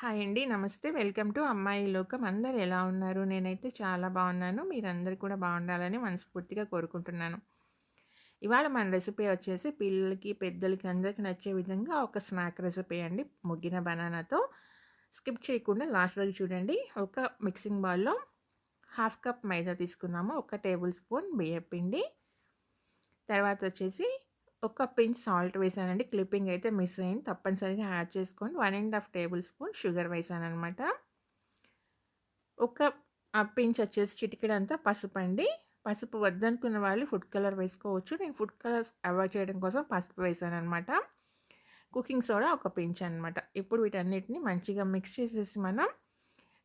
Hi అండి. నమస్తే. Welcome to అమ్మాయి లోకం. అందరు ఎలా ఉన్నారు? నేనైతే చాలా బాగున్నాను. మీరందరూ కూడా బాగుండాలని మనస్ఫూర్తిగా కోరుకుంటున్నాను. ఇవాళ మన రెసిపీ వచ్చేసి పిల్లలకి, పెద్దలకి అందరికి నచ్చే విధంగా ఒక స్నాక్ రెసిపీ అండి. ముగ్గిన బనానాతో. స్కిప్ చేయకుండా లాస్ట్ వరకు చూడండి. ఒక మిక్సింగ్ బౌల్‌లో హాఫ్ కప్ మైదా తీసుకున్నాము. ఒక టేబుల్ స్పూన్ బియ్యపిండి. తర్వాత వచ్చేసి ఒక పించ్ సాల్ట్ వేసానండి. క్లిప్పింగ్ అయితే మిస్ అయింది. తప్పనిసరిగా యాడ్ చేసుకోండి. 1 ½ టేబుల్ స్పూన్ షుగర్ వేసానమాట ఒక పించ్ వచ్చేసి చిటికెడంతా పసుపండి. పసుపు వద్దనుకున్న వాళ్ళు ఫుడ్ కలర్ వేసుకోవచ్చు. నేను ఫుడ్ కలర్స్ అవాయిడ్ చేయడం కోసం పసుపు వేసానమాట కుకింగ్ సోడా ఒక పించ్ అనమాట. ఇప్పుడు వీటన్నిటిని మంచిగా మిక్స్ చేసేసి మనం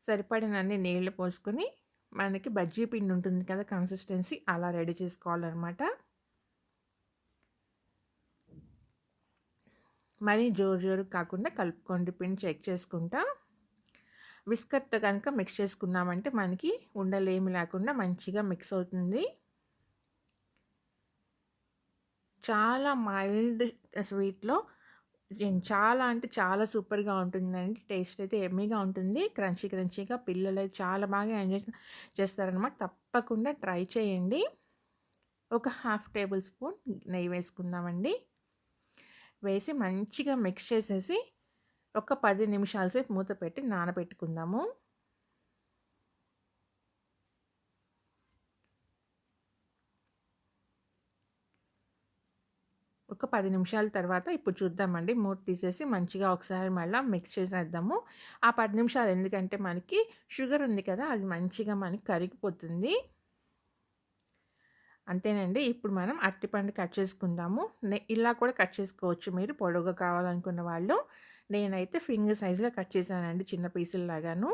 సరిపడినన్ని నీళ్ళు పోసుకొని మనకి బజ్జీ పిండి ఉంటుంది కదా కన్సిస్టెన్సీ అలా రెడీ చేసుకోవాలనమాట. మరీ జోరు జోరు కాకుండా కలుపుకోండి పిండి చెక్ చేసుకుంటా. విస్కర్‌తో కనుక మిక్స్ చేసుకున్నామంటే మనకి ఉండలేమి లేకుండా మంచిగా మిక్స్ అవుతుంది. చాలా మైల్డ్ స్వీట్‌లో చాలా అంటే చాలా సూపర్‌గా ఉంటుందండి. టేస్ట్ అయితే ఎమ్మీగా ఉంటుంది. క్రంచీ క్రంచీగా పిల్లలు చాలా బాగా ఎంజాయ్ చేస్తారనమాట. తప్పకుండా ట్రై చేయండి. ఒక హాఫ్ టేబుల్ స్పూన్ నెయ్యి వేసుకుందామండి. వేసి మంచిగా మిక్స్ చేసేసి ఒక పది నిమిషాల సేపు మూత పెట్టి నానబెట్టుకుందాము. ఒక పది నిమిషాల తర్వాత ఇప్పుడు చూద్దామండి. మూత తీసేసి మంచిగా ఒకసారి మళ్ళీ మిక్స్ చేసేద్దాము. ఆ పది నిమిషాలు ఎందుకంటే మనకి షుగర్ ఉంది కదా! అది మంచిగా మనకి కరిగిపోతుంది. అంతేనండి. ఇప్పుడు మనం అరటిపండు కట్ చేసుకుందాము. ఇలా కూడా కట్ చేసుకోవచ్చు మీరు పొడవుగా కావాలనుకున్న వాళ్ళు. నేనైతే ఫింగర్ సైజ్‌లో కట్ చేశానండి చిన్న పీసుల్లాగాను.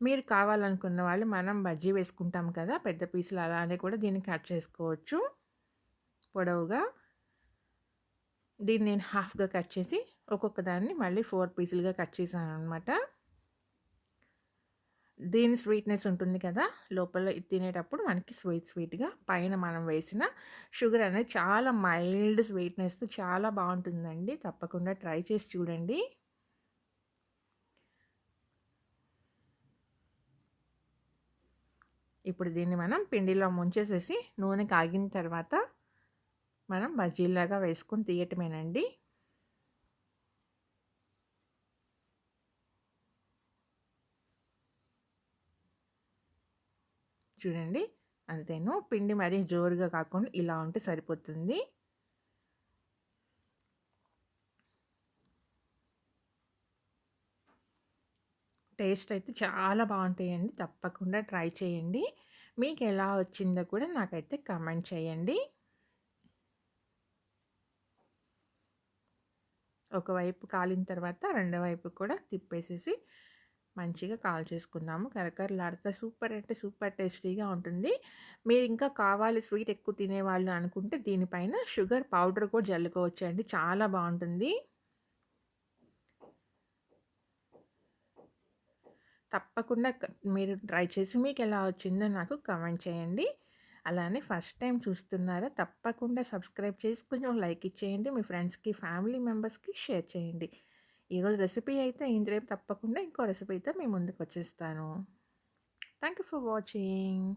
మీరు కావాలనుకున్న వాళ్ళు మనం బజ్జీ వేసుకుంటాం కదా! పెద్ద పీసులు అలానే కూడా దీన్ని కట్ చేసుకోవచ్చు. పొడవుగా. దీన్ని నేను హాఫ్‌గా కట్ చేసి ఒక్కొక్క దాన్ని మళ్ళీ ఫోర్ పీసులుగా కట్ చేశాననమాట. దీని స్వీట్‌నెస్ ఉంటుంది కదా! లోపల తినేటప్పుడు మనకి స్వీట్ స్వీట్‌గా పైన మనం వేసిన షుగర్ అనేది చాలా మైల్డ్ స్వీట్నెస్ చాలా బాగుంటుందండి. తప్పకుండా ట్రై చేసి చూడండి. ఇప్పుడు దీన్ని మనం పిండిలో ముంచేసేసి నూనె కాగిన తర్వాత మనం బజ్జీలాగా వేసుకొని తీయటమేనండి. చూడండి. అంతేను. పిండి మరీ జోరుగా కాకుండా ఇలా ఉంటే సరిపోతుంది. టేస్ట్ అయితే చాలా బాగుంటాయండి. తప్పకుండా ట్రై చేయండి. మీకు ఎలా వచ్చిందో కూడా నాకైతే కమెంట్ చేయండి. ఒకవైపు కాలిన తర్వాత రెండో వైపు కూడా తిప్పేసేసి మంచిగా కాల్ చేసుకుందాము కరకరలాడితే సూపర్ అంటే సూపర్ టేస్టీగా ఉంటుంది. మీరు ఇంకా కావాలి స్వీట్ ఎక్కువ తినేవాళ్ళు అనుకుంటే దీనిపైన షుగర్ పౌడర్ కూడా జల్లుకోవచ్చు అండి చాలా బాగుంటుంది. తప్పకుండా మీరు ట్రై చేసి మీకు ఎలా వచ్చిందో నాకు కమెంట్ చేయండి. అలానే ఫస్ట్ టైం చూస్తున్నారా? తప్పకుండా సబ్స్క్రైబ్ చేసి కొంచెం లైక్ ఇచ్చేయండి. మీ ఫ్రెండ్స్‌కి, ఫ్యామిలీ మెంబర్స్‌కి షేర్ చేయండి. ఈరోజు రెసిపీ అయితే ఇంత రేపు తప్పకుండా ఇంకో రెసిపీతో మీ ముందుకు వచ్చేస్తాను. Thank you for watching.